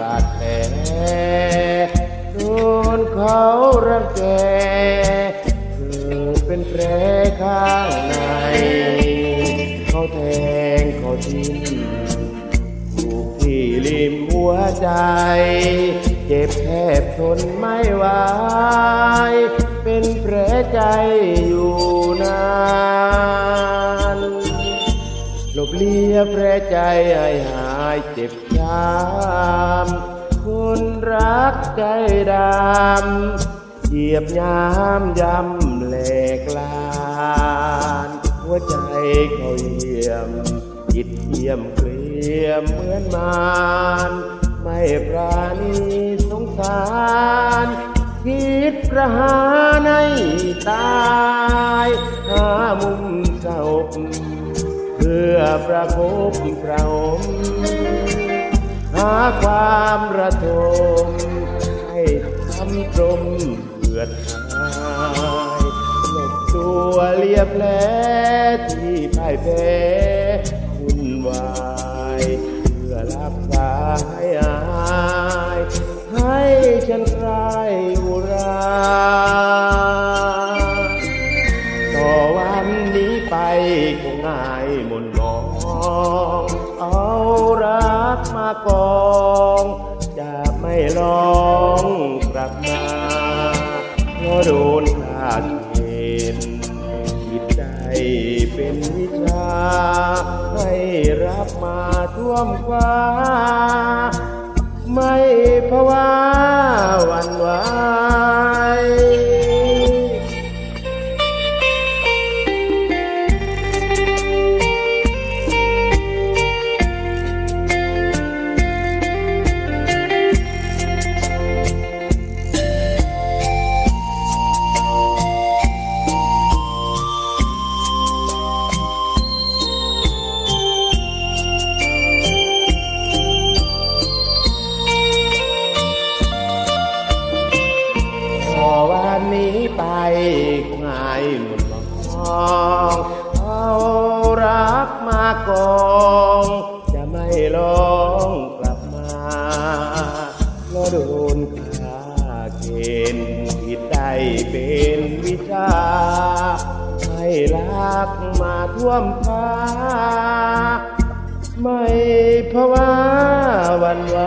บาดแผลโดนเขารังแกเกิดเป็นแผลข้างใน เขาแทงเขาทิ้งถูกที่ริมหัวใจ เจ็บแทบทนไม่ไหวเป็นแผลใจอยู่ ยแผลใจให้หายเจ็บช้ำคนรักใจดำเหยียบยามยำแหลกลาน หัวใจเขาเยี่ยม จิตเยี่ยมเกลียมเหมือนมารไม่ปราณีสงสารคิดประหารในตาย หามุมเศร้า พื่อประคบประหมหาความระทมให้ทำตรมเลือดหายหลบตัวเลียบแผลที่พ่ายแพ้คุณวายเพื่อรักษาให้อายให้ฉัน วันนี้ไปคงง่ายมนต์มองเอารักมากองจะไม่ลองกลับมาเพราะโดนขาดเกณฑ์จิตใจเป็นวิชาให้รับมาท่วมฟ้า ไม่เพราะว่าวันวพ งหายหมดมองเอารักมากองจะไม่ลองกลับมาเพราโดนขาเกณฑ์ผิดได้เป็นวิชาให้รักมาท่วมฟ้า ไม่เพราะว่าวันไหว